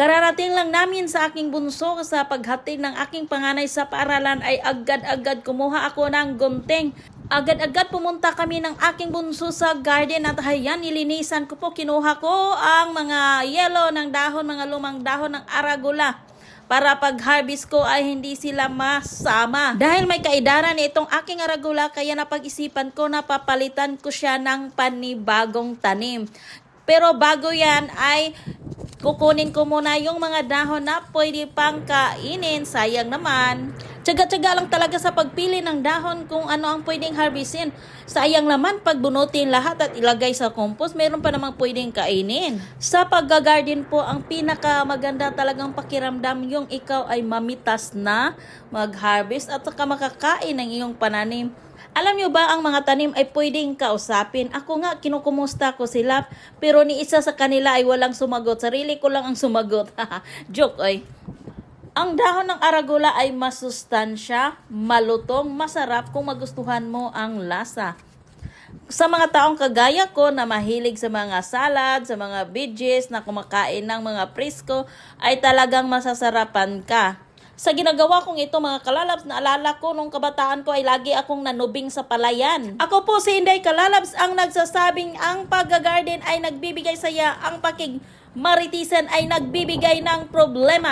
Kararating lang namin sa aking bunso sa paghatid ng aking panganay sa paaralan ay agad-agad kumuha ako ng gunting. Agad-agad pumunta kami ng aking bunso sa garden at hayan nilinisan ko po. Kinuha ko ang mga yellow ng dahon, mga lumang dahon ng aragula para pag-harvest ko ay hindi sila masama. Dahil may kaidaran itong aking aragula kaya napag-isipan ko na papalitan ko siya ng panibagong tanim. Pero bago yan ay kukunin ko muna yung mga dahon na pwede pang kainin. Sayang naman. Tsaga-tsaga lang talaga sa pagpili ng dahon kung ano ang pwedeng harvestin. Sayang naman pag bunutin lahat at ilagay sa compost, meron pa namang pwedeng kainin. Sa paggagarden po, ang pinaka maganda talagang pakiramdam yung ikaw ay mamitas na mag-harvest at saka makakain ng iyong pananim. Alam nyo ba ang mga tanim ay pwedeng kausapin? Ako nga, kinukumusta ko sila, pero ni isa sa kanila ay walang sumagot. Sarili ko lang ang sumagot. Joke ay. Ang dahon ng aragula ay masustansya, malutong, masarap kung magustuhan mo ang lasa. Sa mga taong kagaya ko na mahilig sa mga salad, sa mga veggies, na kumakain ng mga presko, ay talagang masasarapan ka. Sa ginagawa kong ito mga kalalabs, naalala ko nung kabataan ko ay lagi akong nanubing sa palayan. Ako po si Inday Kalalabs ang nagsasabing ang paggagarden ay nagbibigay saya, ang pakig maritisan ay nagbibigay ng problema.